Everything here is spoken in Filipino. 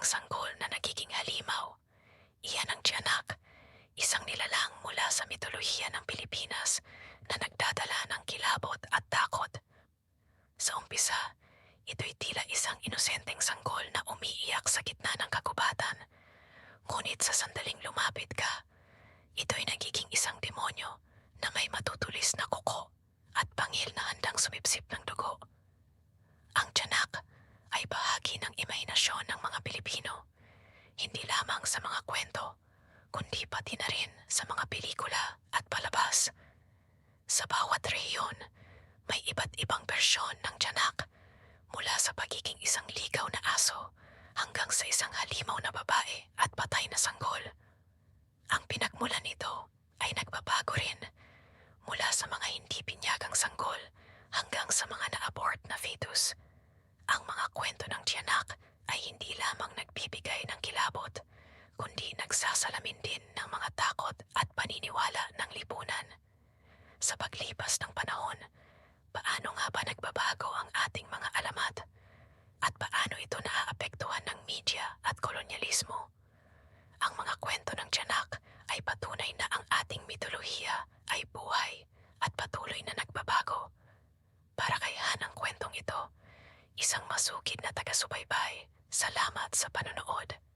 isang sanggol na nagiging halimaw. Iyan ang tiyanak, isang nilalang mula sa mitolohiya ng Pilipinas na nagdadala ng kilabot at takot. Sa umpisa, ito'y tila isang inosenteng sanggol na umiiyak sa gitna ng kagubatan. Ngunit sa sandaling lumapit ka, ito'y nagiging isang demonyo na may matutulis na kuko at pangil na handang sumipsip ng dugo. Ang tiyanak ay bahagi ng imahinasyon ng mga hindi lamang sa mga kwento, kundi pati na rin sa mga pelikula at palabas. Sa bawat rehiyon, may iba't ibang bersyon ng tiyanak, mula sa pagiging isang ligaw na aso hanggang sa isang halimaw na babae at patay na sanggol. Ang pinagmulan nito ay nagbabago rin mula sa mga hindi pinyagang sanggol hanggang sa mga na-abort na fetus. Ang mga kwento ng tiyanak ay hindi lamang nagbibigay nagsasalamin din ng mga takot at paniniwala ng lipunan. Sa paglipas ng panahon, paano nga ba nagbabago ang ating mga alamat? At paano ito naaapektuhan ng media at kolonyalismo? Ang mga kwento ng tiyanak ay patunay na ang ating mitolohiya ay buhay at patuloy na nagbabago. Para kay ang kwentong ito, isang masugid na taga-subaybay, salamat sa panonood.